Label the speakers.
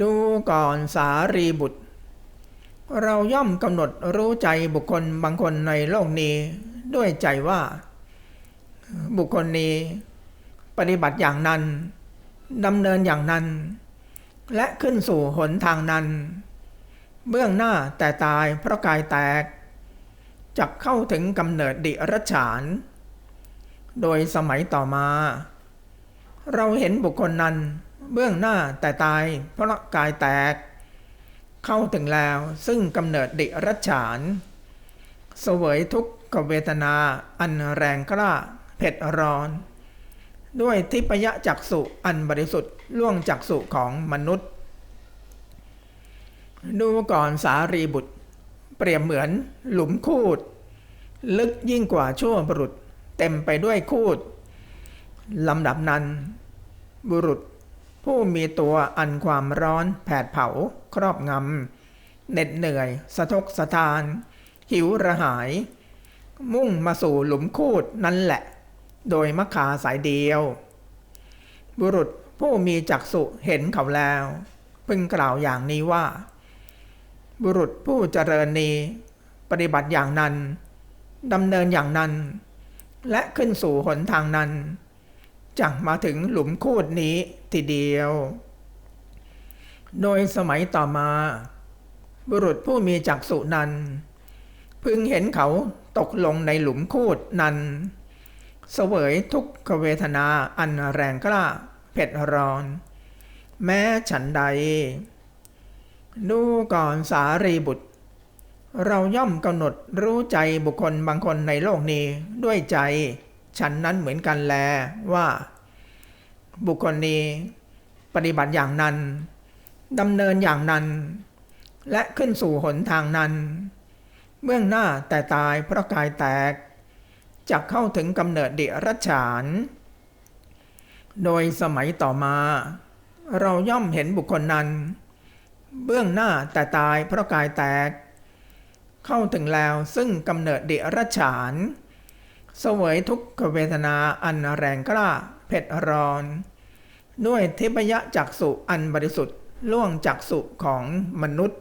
Speaker 1: ดูก่อนสารีบุตร เราย่อมกำหนดรู้ใจบุคคลบางคนในโลกนี้ด้วยใจว่า บุคคลนี้ปฏิบัติอย่างนั้นดำเนินอย่างนั้น และขึ้นสู่หนทางนั้น เบื้องหน้าแต่ตายเพราะกายแตกจักเข้าถึงกำเนิดดิรัจฉาน โดยสมัยต่อมา เราเห็นบุคคลนั้น เบื้องหน้าแต่ตายเพราะกายแตก เข้าถึงแล้วซึ่งกำเนิดดิรัจฉาน เสวยทุกขเวทนาอันแรงกล้าเผ็ดร้อน ด้วยทิพยจักสุอันบริสุทธิ์ล่วงจักสุของมนุษย์ ดูก่อนสารีบุตร เปรียบเหมือนหลุมคูด ลึกยิ่งกว่าชั่วบุรุษ เต็มไปด้วยคูดลำดับนั้น บุรุษ ผู้มีตัวอันความร้อนแผดเผาครอบงำเหน็ดเหนื่อย สะทกสะทาน หิวระหาย มุ่งมาสู่หลุมคูดนั่นแหละ โดยมัคคาสายเดียว บุรุษผู้มีจักษุเห็นเขาแล้ว พึงกล่าวอย่างนี้ว่า บุรุษผู้เจริญนี้ ปฏิบัติอย่างนั้นดำเนินอย่างนั้น และขึ้นสู่หนทางนั้น จักมาถึงหลุมคูดนี้ทีเดียว โดยสมัยต่อมา บุรุษผู้มีจักษุนั้น พึงเห็นเขาตกลงในหลุมคูดนั้นเสวยทุกขเวทนาอันแรงกล้าเผ็ดร้อน แม้ฉันใด ดูก่อนสารีบุตร เราย่อมกำหนดรู้ใจบุคคลบางคนในโลกนี้ด้วยใจ ฉันนั้นเหมือนกันแลว่าบุคคลนี้ปฏิบัติอย่างนั้นดำเนินอย่างนั้น และขึ้นสู่หนทางนั้น เบื้องหน้าแต่ตายเพราะกายแตกจักเข้าถึงกำเนิดเดรัจฉาน โดยสมัยต่อมา เราย่อมเห็นบุคคลนั้น เบื้องหน้าแต่ตายเพราะกายแตก เข้าถึงแล้วซึ่งกำเนิดเดรัจฉาน สวยทุกขเวทนาอันแรงกล้าเผ็ดร้อน ด้วยทิพยจักสุอันบริสุทธิ์ล่วงจักสุของมนุษย์